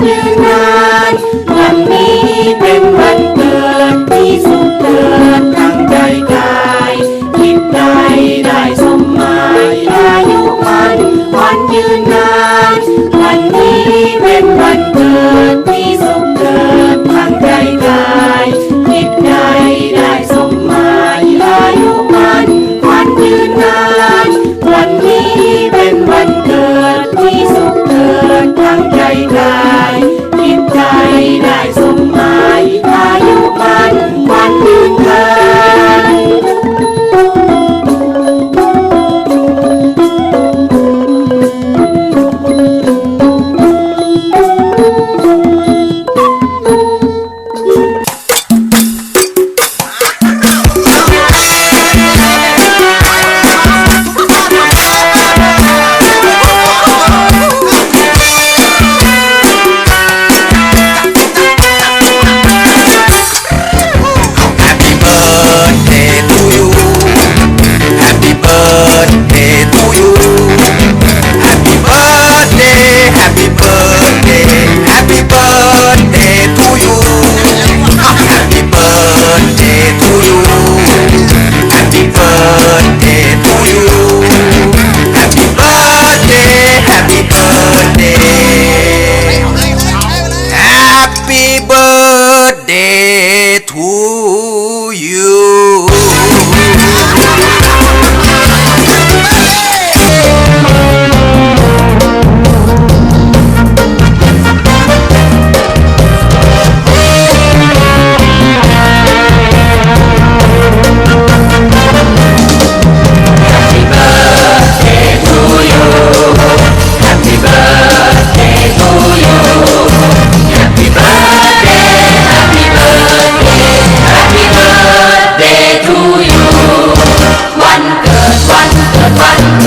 พียงนานวันนี้เป็นวันเกิดที่สุขเกิดทั้งใจกายคิดใดได้สมหมายอายุมันวันยืนนานวันนี้เป็นวันเกิดที่สุขเกิดทั้งใจกายคิดใดได้สมหมายอายุมันวันยืนนานวันนี้เป็นวันเกิดที่สุขเกิดทั้งใจกาย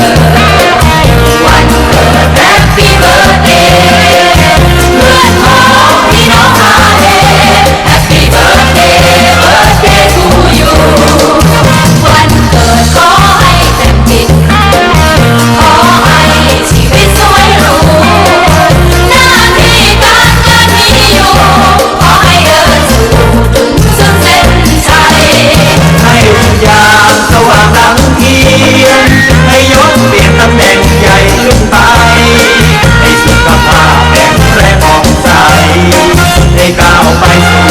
Yes, sacrifice